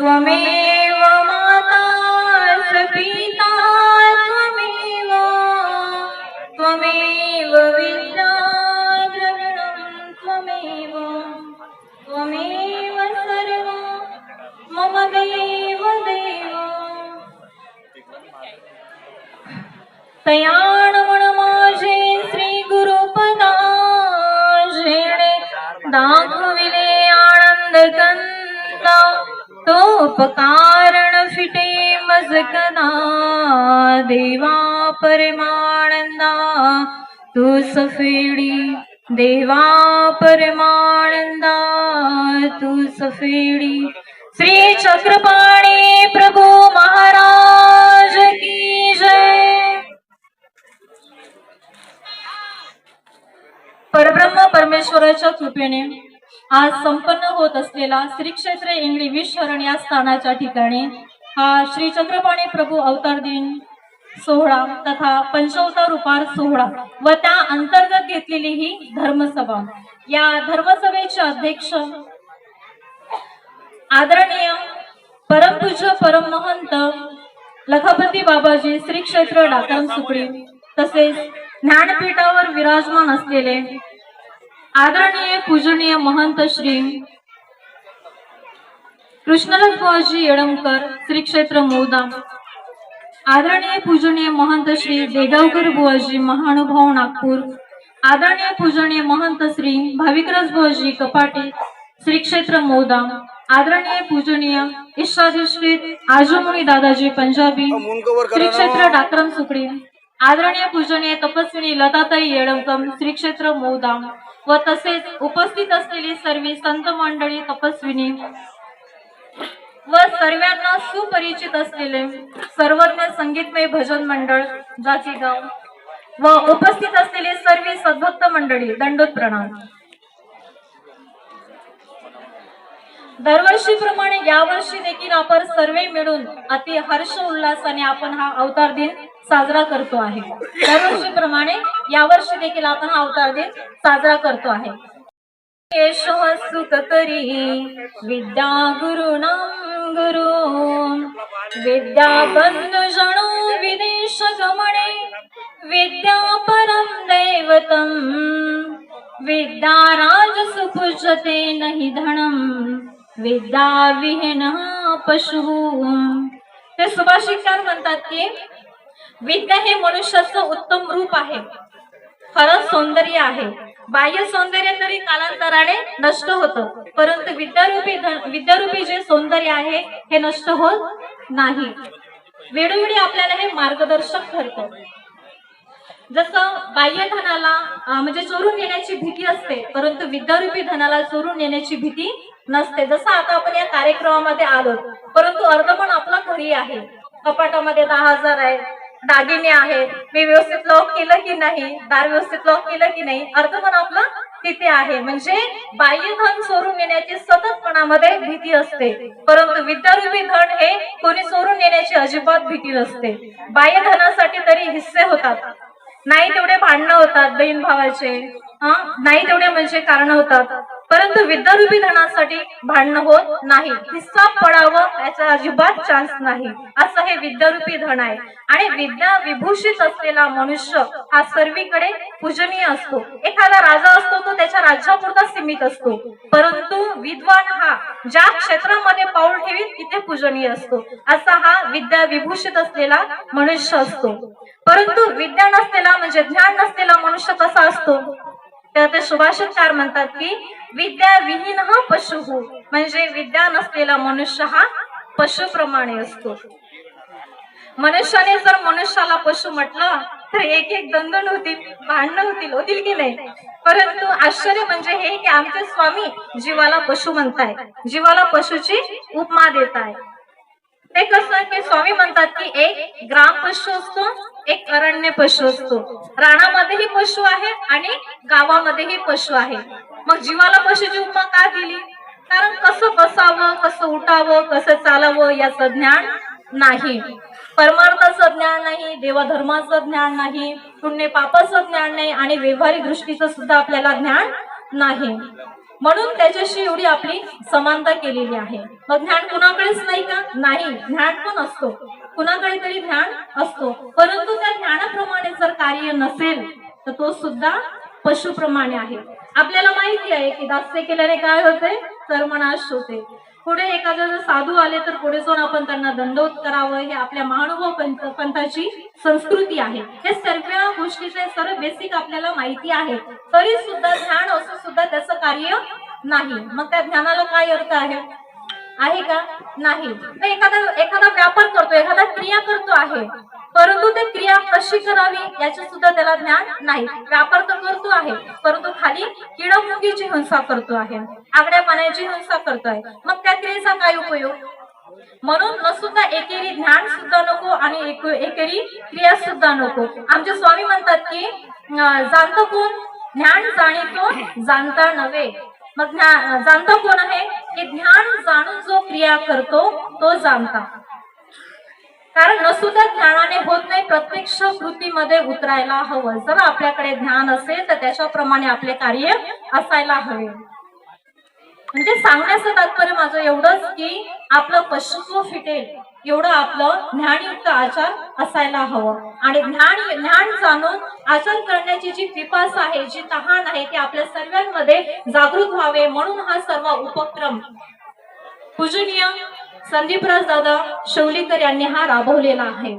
त्वमेव माता पिता त्वमेव त्वमेव विद्या त्वमेव त्वमेव सर्व मम देव देव। तयाण म्हण माझे श्री गुरुपदा दाखविले आनंद कंदा तोपकारण फिटे मजकना देवा परमानंदा तू सफेडी देवा परमानंदा तू सफेडी। श्री चक्रपाणी प्रभू महाराज की जय। परब्रह्म परमेश्वराच्या कृपेने आज संपन्न होत असलेला श्री क्षेत्र इंगळी वीस या स्थानाच्या ठिकाणी हा श्री चक्रपाणी प्रभू अवतार दिन सोहळा तथा पंचवतार उपार सोहळा व त्या अंतर्गत घेतलेली ही धर्मसभा. या धर्मसभेचे अध्यक्ष आदरणीय परमपूज्य परममहंत लखापती बाबाजी श्री क्षेत्र डाकरम सुकडी तसेच ज्ञानपीठावर विराजमान असलेले आदरणीय पूजनीय महंत श्री कृष्णराज बुवाजी येळमकर श्री क्षेत्र मोदा आदरणीय पूजनीय महंत श्री देगावकर बुवाजी महानुभाव नागपूर. आदरणीय पूजनीय महंत श्री भाविकराज बुवाजी कपाटे श्री क्षेत्र मोदा आदरणीय पूजनीय इष्टाधिष्ठित आजमुनी दादाजी पंजाबी श्री क्षेत्र डाक्रम सुकडी आदरणीय पूजनीय तपस्विनी लताताई येळमकम श्री क्षेत्र मोदा व तसेच उपस्थित असलेली सर्व संत मंडळी तपस्विनी व सर्वांना सुपरिचित असलेले सर्वज्ञ संगीतमय भजन मंडळ जाची गाव व उपस्थित असलेले सर्व सद्भक्त मंडळी दंडोत प्रणाम दरवर्षीप्रमाणे यावर्षी देखील आपण सर्वे मिळून अति हर्ष उल्हासाने आपण हा अवतार दिन साजरा करतो आहे. दरवर्षीप्रमाणे यावर्षी देखील आपण हा अवतार दिन साजरा करतो आहे. केशव सुख करी विद्या गुरुणाम गुरु विद्या बंधु जणो विदेश गमणे विद्या परम दैवतम विद्या राज सुपुजते नहि धनम विद्या विहीन पशु. ते सुभाषिकार म्हणतात की विद्या हे मनुष्याचं उत्तम रूप आहे. खरंच सौंदर्य आहे. बाह्य सौंदर्य तरी कालांतराने नष्ट होतं. परंतु विद्यारूपी विद्यारूपी जे सौंदर्य आहे हे नष्ट होत नाही. वेळोवेळी आपल्याला हे मार्गदर्शक ठरतं. जसं बाह्य धनाला म्हणजे चोरून येण्याची भीती असते परंतु विद्यारूपी धनाला चोरून येण्याची भीती नसते. जसं आता आपण या कार्यक्रमामध्ये आलो परंतु अर्धपण आपला घरी आहे. कपाटामध्ये दहा हजार आहे दागिने आहेत. मी व्यवस्थित लॉक केलं की नाही? दार व्यवस्थित लॉक केलं की नाही? अर्थ पण आपलं तिथे आहे. म्हणजे बाह्य धन चोरून नेण्याची सतत मनामध्ये भीती असते. परंतु विद्यारूपी धन हे कोणी चोरून नेण्याची अजिबात भीती नसते. बाह्य धनासाठी तरी हिस्से होतात. नाही तेवढे भांडणं होतात बहीण भावाचे. हा? नाही तेवढे म्हणजे कारण होतात. परंतु विद्यारूपी धनासाठी भांडणं होत नाही. हिस्सा पडावं याचा अजिबात चान्स नाही. असं हे विद्यारूपी धन आहे. आणि विद्या विभूषित असलेला मनुष्य हा सर्वीकडे पूजनीय असतो. एखादा राजा असतो तो त्याच्या राज्यापुरता सीमित असतो. परंतु विद्वान हा ज्या क्षेत्रामध्ये पाऊल ठेवीत तिथे पूजनीय असतो. असा हा विद्या विभूषित असलेला मनुष्य असतो. परंतु विद्या नसलेला म्हणजे ज्ञान नसलेला मनुष्य कसा असतो? तर ते सुभाषितकार म्हणतात की विद्या विहीन हा पशु. म्हणजे विद्या नसलेला मनुष्य हा पशुप्रमाणे असतो. मनुष्याने जर मनुष्याला पशु म्हटलं तर एक एक दंदन होतील भांडणं होतील होतील की नाही? परंतु आश्चर्य म्हणजे हे की आमचे स्वामी जीवाला पशु म्हणताय. जीवाला पशुची उपमा देत आहे ते कसं की स्वामी म्हणतात की एक ग्राम पशु असतो एक अरण्य पशु असतो. रानामध्येही पशु आहे आणि गावामध्येही पशु आहे. मग जीवाला पशुची उपमा का दिली? कारण कसं बसावं कसं उठावं कसं चालावं याचं ज्ञान नाही. परमार्थाचं ज्ञान नाही देवधर्माचं ज्ञान नाही पुण्य पापाचं ज्ञान नाही आणि व्यवहारिक दृष्टीचं सुद्धा आपल्याला ज्ञान नाही. म्हणून त्याच्याशी एवढी आपली समानता केलेली आहे. मग ज्ञान कुणाकडेच नाही का? नाही. ज्ञान पण असतो? कुणाकडे तरी ज्ञान असतो. परंतु त्या ज्ञानाप्रमाणे जर कार्य नसेल तर तो सुद्धा पशुप्रमाणे आहे. आपल्याला माहिती आहे की दास्य केल्याने काय होते? तर मनाश होते. पुढे एखादा जर साधू आले तर पुढे जाऊन आपण त्यांना दंडवत करावं. हे आपल्या महानुभव पंथ पंथाची संस्कृती आहे. हे सर्व गोष्टीचे सर्व बेसिक आपल्याला माहिती आहे. तरी सुद्धा ध्यान असून सुद्धा त्याचं कार्य नाही. मग त्या ध्यानाला काय अर्थ आहे? आहे का? नाही. एखादा एखादा व्यापार करतो एखादा क्रिया करतो आहे. परंतु ते क्रिया कशी करावी याचे सुद्धा त्याला ज्ञान नाही. व्यापार तर करतो आहे परंतु खाली किडमुगीची हिंसा करतो आहे. आगड्या पाण्याची हिंसा करतो आहे. मग त्या क्रियेचा काय उपयोग? म्हणून न सुद्धा एकेरी ज्ञान सुद्धा नको आणि एक- एकेरी क्रिया सुद्धा नको. आमचे स्वामी म्हणतात की अं, कोण? ज्ञान जाणीतो जाणता नव्हे. मग ज्ञान जाणता कोण आहे? की ज्ञान जाणून जो क्रिया करतो तो जाणता. कारण न ज्ञानाने होत नाही प्रत्यक्ष कृतीमध्ये उतरायला हवं. जर आपल्याकडे ज्ञान असेल तर त्याच्याप्रमाणे आपले कार्य असायला हवे. म्हणजे सांगण्याचं तात्पर्य माझं एवढंच की आपलं पशुत्व फिटेल एवढं आपलं ज्ञानयुक्त आचार असायला हवं. आणि ज्ञान ज्ञान जाणून आचरण करण्याची जी पिपास आहे जी तहान आहे ती आपल्या सर्वांमध्ये जागृत व्हावे म्हणून हा सर्व उपक्रम पूजनीय संदीपराज दादा शौलीकर यांनी हा राबवलेला आहे.